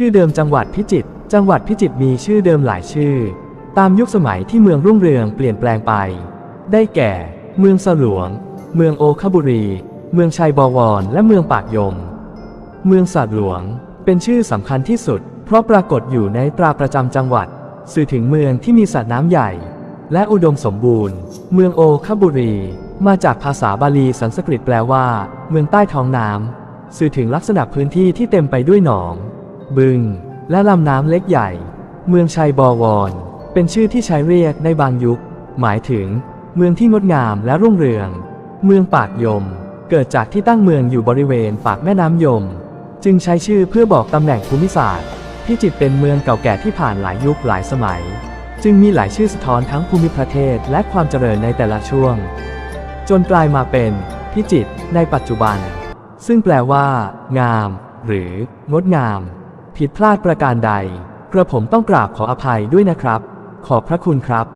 ชื่อเดิมจังหวัดพิจิตร จังหวัดพิจิตรมีชื่อเดิมหลายชื่อ ตามยุคสมัยที่เมืองรุ่งเรืองเปลี่ยนแปลงไป ได้แก่ เมืองสลวง เมืองโอคบุรี เมืองชัยบวร และเมืองปากยม เมืองสาดหลวง เป็นชื่อสำคัญที่สุด เพราะปรากฏอยู่ในตราประจำจังหวัด สื่อถึงเมืองที่มีสัตว์น้ำใหญ่ และอุดมสมบูรณ์ เมืองโอคบุรี มาจากภาษาบาลีสันสกฤตแปลว่า เมืองใต้ท้องน้ำสื่อถึงลักษณะพื้นที่ที่เต็มไปด้วยหนอง บึง และลำน้ำเล็กใหญ่ เมืองชัยบวร เป็นชื่อที่ใช้เรียกในบางยุค หมายถึง เมืองที่งดงามและรุ่งเรือง เมืองปากยม เกิดจากที่ตั้งเมืองอยู่บริเวณปากแม่น้ำยม จึงใช้ชื่อเพื่อบอกตำแหน่งภูมิศาสตร์พิจิตรเป็นเมืองเก่าแก่ที่ผ่านหลายยุคหลายสมัย จึงมีหลายชื่อสะท้อนทั้งภูมิประเทศและความเจริญในแต่ละช่วง จนกลายมาเป็นพิจิตรในปัจจุบัน ซึ่งแปลว่า งาม หรือ งดงาม ผิดพลาดประการใด กระผมต้องกราบขออภัยด้วยนะครับ ขอบพระคุณครับ